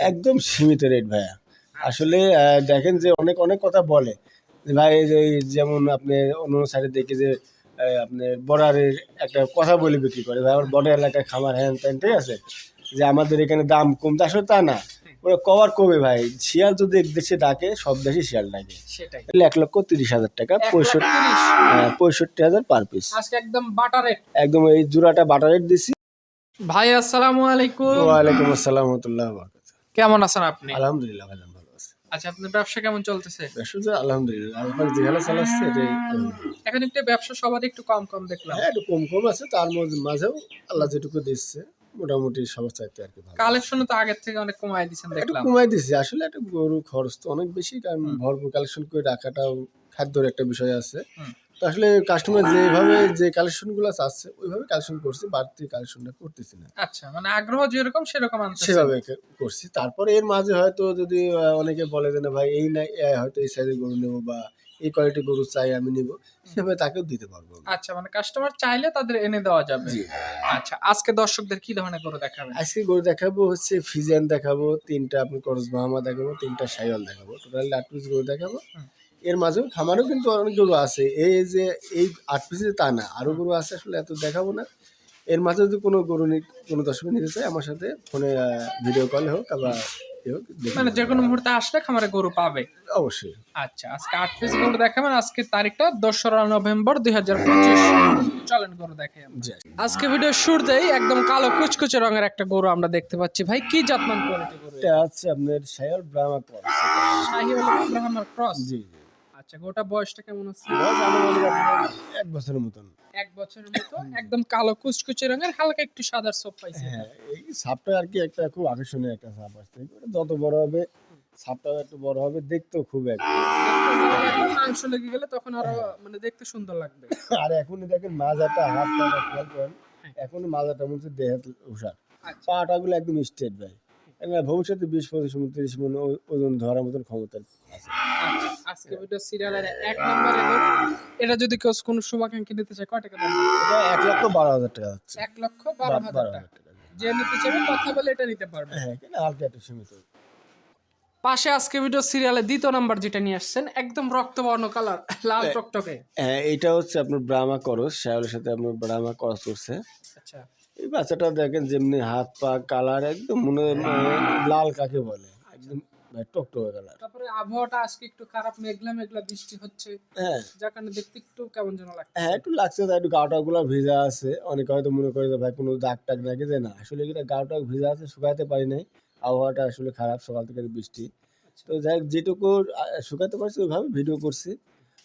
একদম সীমিত রেট ভাইয়া। আসলে দেখেন যে অনেক অনেক কথা বলে। ভাই এই যে যেমন আপনি অন্য সাইডে দেখি যে আহ, আপনার বর্ডারের একটা কথা বলে বিক্রি করে। ভাই আমার বর্ডার এলাকায় খামার হ্যান ত্যান ঠিক আছে? যে আমাদের এখানে দাম কমতে আসলে তা না। ওরা কভার কমে ভাই। শিয়াল যদি এক দেশে ডাকে সব দেশে শিয়াল ডাকে। সেটাই। তাহলে এক লক্ষ তিরিশ হাজার টাকা পঁয়ষট্টি হ্যাঁ, পঁয়ষট্টি হাজার পার পিস একদম বাটার রেট একদম এই জোড়াটা বাটার রেট দিছি। ভাই আসসালামু আলাইকুম। ওয়ালাইকুম আসসালাম রহমতুল্লাহ কেমন আছেন আপনি? আলহামদুলিল্লাহ ভাই ভালো আছে। আচ্ছা আপনার ব্যবসা কেমন চলতেছে? শুধু আলহামদুলিল্লাহ আল্লাহ যেখানে চালাচ্ছে এটাই এখন একটু ব্যবসা সবার একটু কম কম দেখলাম। হ্যাঁ একটু কম কম আছে তার মধ্যে মাঝেও আল্লাহ যেটুকু দিচ্ছে মোটামুটি সবার চাইতে আর কি ভালো। কালেকশন তো আগের থেকে অনেক কমাই একটু দেখলাম। কমাই দিচ্ছে আসলে একটা গরু খরচ তো অনেক বেশি কারণ ভরপুর কালেকশন করে রাখাটাও খাদ্যর একটা বিষয় আছে। হুম। তো আসলে কাস্টমার যেভাবে যে কালেকশনগুলো চাচ্ছে ওইভাবে কালেকশন করছি বাড়তি কালেকশনটা করতেছি না। আচ্ছা মানে আগ্রহ যেরকম সেরকম সেভাবে করছি। তারপরে এর মাঝে হয়তো যদি অনেকে বলে যে না ভাই এই না হয়তো এই সাইজের গরু নেব বা এই কোয়ালিটির গরু চাই আমি নিব সেভাবে তাকেও দিতে পারব আচ্ছা মানে কাস্টমার চাইলে তাদের এনে দেওয়া যাবে। আচ্ছা আজকে দর্শকদের কি ধরনের গরু দেখাবেন? আজকে গরু দেখাবো হচ্ছে ফিজিয়ান দেখাবো তিনটা আপনি করস বাহামা দেখাবো তিনটা সাইওয়াল দেখাবো। টোটাল আট পিস গরু দেখাবো। এর মাঝেও খামারও কিন্তু অনেক গরু আছে। এই যে এই আট পিসে তা না আরও গরু আছে আসলে এত দেখাবো না। এর মাঝে যদি কোনো গরু কোনো দর্শক নিতে চাই আমার সাথে ফোনে ভিডিও কলে হোক দেখে মানে যে কোনো মুহূর্তে আসলে খামারে গরু পাবে। অবশ্যই। আচ্ছা আজকে আট পিস গরু দেখাবেন আজকে তারিখটা দোসরা নভেম্বর দুই হাজার পঁচিশ। চলেন গরু। আজকে ভিডিও শুরুতেই একদম কালো কুচকুচে রঙের একটা গরু আমরা দেখতে পাচ্ছি। ভাই কি যত্ন করে গরু এটা হচ্ছে আপনার ব্রাহ্মা ক্রস। ব্রাহ্মা ক্রস? জি জি। আচ্ছা গোটা বয়সটা কেমন আছে? বয়স আনুমানিক আপনার এক বছরের মতন। এক বছরের মতো একদম কালো কুচকুচে রঙের হালকা একটু সাদার সোপ পাইছে হ্যাঁ এই সাপটা আর কি একটা খুব আকর্ষণীয় একটা সাপ আসছে। যত বড় হবে সাপটাও একটু বড় হবে দেখতেও খুব এক মাংস লেগে গেলে তখন আরও মানে দেখতে সুন্দর লাগবে। আর এখনই দেখেন মাজাটা হাত পাটা খেয়াল করেন এখনই মাজাটা মনে হচ্ছে দেহের উষার আচ্ছা। পাটা গুলো একদম স্ট্রেট ভাই। ভবিষ্যতে বিশ পঁচিশ মন তিরিশ মন ওজন ধরার মতন ক্ষমতা আচ্ছা আজকে ভিডিও সিরিয়ালের এক নম্বরে এটা যদি কেউ কোনো শুভাকাঙ্ক্ষী নিতে চায় কয় টাকা এটা এক লক্ষ বারো হাজার টাকা যাচ্ছে এক লক্ষ বারো হাজার টাকা। যে নিতে চাইবে কথা বলে এটা নিতে পারবে। হ্যাঁ কিন্তু হালকা একটু সীমিত। পাশে আজকে ভিডিও সিরিয়ালে দ্বিতীয় নাম্বার যেটা নিয়ে আসছেন একদম রক্তবর্ণ কালার লাল টকটকে। হ্যাঁ এইটা হচ্ছে আপনার ব্রাহ্মা করস শ্যাওলের সাথে আপনার ব্রাহ্মা করস করছে। আচ্ছা। এই বাচ্চাটা দেখেন যেমনি হাত পা কালার একদম মনে লাল কাকে বলে। একদম টকটকে কালার তারপরে আবহাওয়াটা আজকে একটু খারাপ মেঘলা মেঘলা বৃষ্টি হচ্ছে। হ্যাঁ। যার কারণে দেখতে একটু কেমন যেন লাগছে। হ্যাঁ একটু লাগছে তাই একটু গাওটা গুলো ভিজা আছে। অনেকে হয়তো মনে করে যে ভাই কোনো দাগ টাগ নাকি যে না। আসলে এটা গাওটা ভিজা আছে শুকাইতে পারি নাই। আবহাওয়াটা আসলে খারাপ সকাল থেকে বৃষ্টি। তো যাই যেটুকু শুকাতে পারছি ওইভাবে ভিডিও করছি।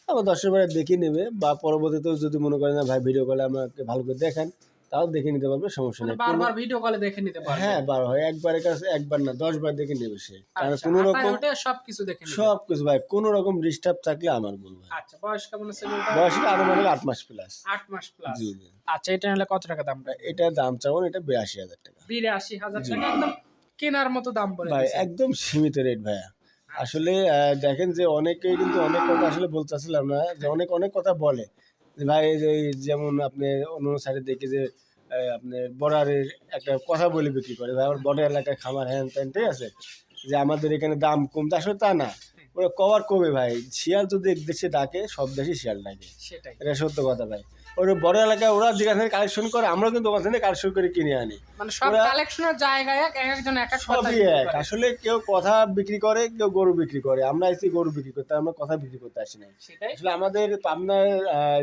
আমার দর্শকরা দেখে নেবে বা পরবর্তীতেও যদি মনে করে না ভাই ভিডিও কলে আমাকে ভালো করে দেখেন। তাও দেখে নিতে পারবে সমস্যা মানে নেই। বারবার ভিডিও কলে দেখে নিতে পারবে। হ্যাঁ বার হয় একবারের কাছে একবার না দশ বার দেখে নেবে সে। কারণ আচ্ছা, কোনো রকম উঠে সবকিছু দেখে নিবে। সব কিছু ভাই কোনো রকম ডিস্টার্ব থাকলে আমার বলব। আচ্ছা বয়স কেমন আছে? বয়স আনুমানিক আট মাস প্লাস আট মাস প্লাস জি জি। আচ্ছা এটা নিলে কত টাকা দাম? এটা দাম চাওয়ান এটা বিরাশি হাজার টাকা। বিরাশি হাজার টাকা একদম কেনার মতো দাম বলে ভাই একদম সীমিত রেট ভাইয়া। আসলে দেখেন যে অনেকেই কিন্তু অনেক কথা আসলে বলতেছিলাম না যে অনেক অনেক কথা বলে। ভাই যেমন আপনি অন্য সাইডে দেখি যে আপনি আপনার বর্ডারের একটা কথা বলে বিক্রি করে। ভাই আমার বর্ডার এলাকায় খামার হ্যান ত্যান ঠিক আছে? যে আমাদের এখানে দাম কমতে আসলে তা না। ওরা কভার কমে ভাই। শিয়াল যদি দেখ দেশে ডাকে সব দেশে শিয়াল ডাকে। সেটাই। এটা সত্য কথা ভাই। ওরা বড় এলাকায় ওরা যেখান থেকে কালেকশন করে আমরা কিন্তু ওখান থেকে কালেকশন করে কিনে আনি। মানে সব কালেকশনের জায়গায় এক এক একজন এক এক সবই এক। আসলে কেউ কথা বিক্রি করে কেউ গরু বিক্রি করে। আমরা এসে গরু বিক্রি করতে আমরা কথা বিক্রি করতে আসি না আসলে আমাদের পাবনার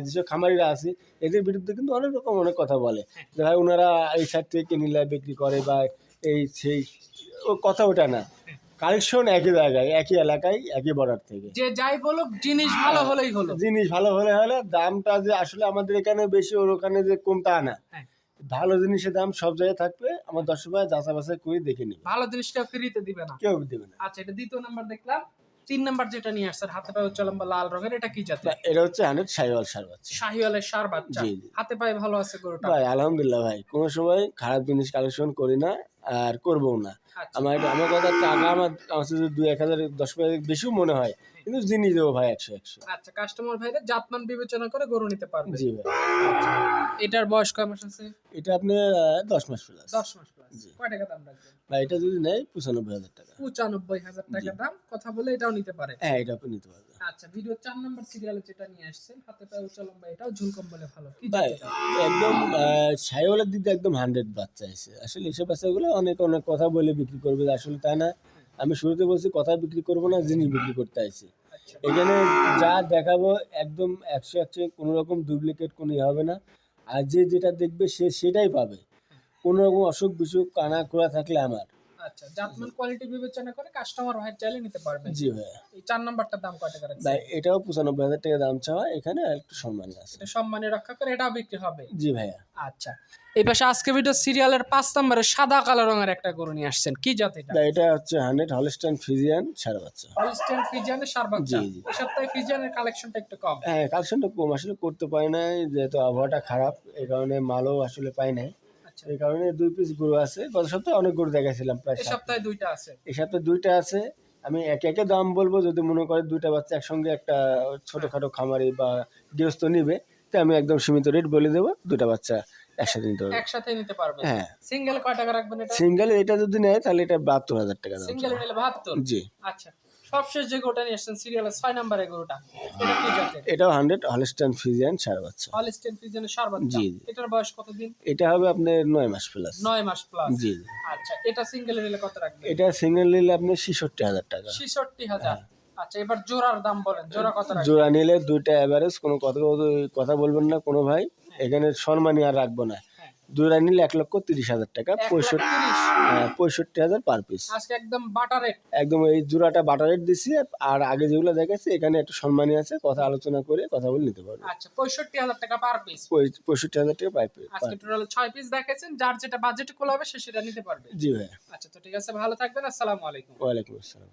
যেসব খামারিরা আছে এদের বিরুদ্ধে কিন্তু অনেক রকম অনেক কথা বলে। যে ভাই ওনারা এই সাইড থেকে কিনিলে বিক্রি করে বা এই সেই ও কথা ওটা না। কালেকশন একই জায়গায় একই এলাকায় একই বর্ডার থেকে। যে যাই বলুক জিনিস ভালো হলেই হলো। জিনিস ভালো হলে হলে দামটা যে আসলে আমাদের এখানে বেশি ওর ওখানে যে কম তা না। হ্যাঁ। ভালো জিনিসের দাম সব জায়গায় থাকবে আমার দর্শক ভাই যাচাই বাছাই করে দেখে নিবে। ভালো জিনিসটা ফ্রিতে দিবে না। কেউ দিবে না। আচ্ছা এটা দ্বিতীয় নাম্বার দেখলাম। তিন নাম্বার যেটা নিয়ে আসছেন হাতে পায়ে উচ্চ লম্বা লাল রঙের এটা কি জাতের? এটা হচ্ছে হান্ড্রেড শাহিওয়াল সার বাচ্চা। শাহিওয়ালের সার বাচ্চা। হাতে পায়ে ভালো আছে গরুটা? ভাই আলহামদুলিল্লাহ ভাই কোনো সময় খারাপ জিনিস কালেকশন করি না আর করব না। আচ্ছা। আমার আমার কথা টাকা আমার আমার দুই এক হাজার দশ হাজার বেশিও মনে হয় কিন্তু জিনিস দেবো ভাই একশো একশো। আচ্ছা কাস্টমার ভাইরা জাতমান বিবেচনা করে গরু নিতে পারবে। জি ভাই। এটার বয়স কয় মাস আছে? এটা আপনার আহ, দশ মাস প্লাস দশ মাস প্লাস কয় টাকা দাম রাখবেন? ভাই এটা যদি নেয় পঁচানব্বই হাজার টাকা। পঁচানব্বই হাজার টাকা দাম। কথা বলে এটাও নিতে পারে। হ্যাঁ এটা আপনি নিতে পারবেন। আচ্ছা ভিডিও চার নম্বর সিরিয়ালে যেটা নিয়ে আসছেন হাতে পায়ে উঁচা লম্বা এটাও ঝুলকম বলে ভালো। ভাই একদম সাইওয়ালের দিক দিয়ে একদম হান্ড্রেড বাচ্চা আছে। আসলে এসব বাচ্চাগুলো অনেক অনেক কথা বলে বিক্রি করবে আসলে তাই না? আমি শুরুতে বলছি কথা বিক্রি করব না জিনিস বিক্রি করতে আইছি। আচ্ছা। এখানে যা দেখাবো একদম একশো একশো কোনো রকম ডুপ্লিকেট কোনো ইয়ে হবে না। আর যে যেটা দেখবে সে সেটাই পাবে। কোনো রকম অসুখ বিসুখ কানা খোলা থাকলে আমার। আচ্ছা জাতমান কোয়ালিটি বিবেচনা করে কাস্টমার ভাই চাইলে নিতে পারবেন। জি ভাইয়া। এই চার নাম্বারটার দাম কয় টাকা রাখছেন? ভাই এটাও টাকা দাম চাওয়া এখানে একটু সম্মান আছে। এটা সম্মানে রক্ষা করে এটাও বিক্রি হবে। জি ভাইয়া। আচ্ছা এই পাশে আজকে ভিডিও সিরিয়ালের পাঁচ নম্বরে সাদা কালো রঙের একটা গরু নিয়ে আসছেন। কি জাত এটা? এটা হচ্ছে হান্ড্রেড হলস্টাইন ফিজিয়ান সাড়ে বাচ্চা। হলস্টেন ফ্রিজিয়ানের সার বাচ্চা। এই সপ্তাহে ফ্রিজিয়ানের কালেকশনটা একটু কম। হ্যাঁ কালেকশনটা কম আসলে করতে পারি নাই যেহেতু আবহাওয়াটা খারাপ এই কারণে মালও আসলে পাই নাই। আচ্ছা এই কারণে দুই পিস গরু আছে। গত সপ্তাহে অনেক গরু দেখাইছিলাম প্রায় এই সপ্তাহে দুইটা আছে। এই সপ্তাহে দুইটা আছে। আমি একে একে দাম বলব যদি মনে করে দুইটা বাচ্চা একসঙ্গে একটা ছোটখাটো খামারি বা গৃহস্থ নিবে তো আমি একদম সীমিত রেট বলে দেবো দুটা বাচ্চা একসাথে নিতে পারবে। একসাথে নিতে পারবেন হ্যাঁ। সিঙ্গেল কয় টাকা রাখবেন এটা? সিঙ্গেল এটা যদি নেয় তাহলে এটা বাহাত্তর হাজার টাকা সিঙ্গেল নিলে বাহাত্তর? জি। আচ্ছা। সবশেষ যে গরুটা নিয়ে আসছেন সিরিয়ালের ছয় নম্বরের গরুটা এটা কি জাতের? এটাও হান্ড্রেড হলস্টাইন ফিজিয়ান সাড়ে বাচ্চা। হলস্টেন ফ্রিজিয়ানের সার বাচ্চা? জি, জি। এটার বয়স কতদিন? এটা হবে আপনার নয় মাস প্লাস নয় মাস প্লাস জি জি। আচ্ছা এটা সিঙ্গেল নিলে কত রাখবেন? এটা সিঙ্গেল নিলে আপনি ছেষট্টি হাজার টাকা। ছেষট্টি হাজার। আচ্ছা এবার জোড়ার দাম বলেন জোড়া কত রাখবেন? জোড়া নিলে দুইটা অ্যাভারেজ কোনো কথা কথা বলবেন না কোনো ভাই। এখানে সম্মানী আর রাখব না। হ্যাঁ। জোড়া নিলে এক লক্ষ তিরিশ হাজার টাকা পঁয়ষট্টি হ্যাঁ, পঁয়ষট্টি হাজার পার পিস একদম বাটার রেট একদম এই জোড়াটা বাটার রেট দিছি আর আগে যেগুলো দেখাচ্ছি এখানে একটু সম্মানী আছে কথা আলোচনা করে কথা বলে নিতে পারবে। আচ্ছা পঁয়ষট্টি হাজার টাকা পার পিস পঁয়ষট্টি হাজার টাকা পাই আজকে টোটাল ছয় পিস দেখেছেন যার যেটা বাজেট কল হবে সে সেটা নিতে পারবে। জি ভাই আচ্ছা তো ঠিক আছে ভালো থাকবেন আসসালামু আলাইকুম। ওয়ালাইকুম আসসালাম।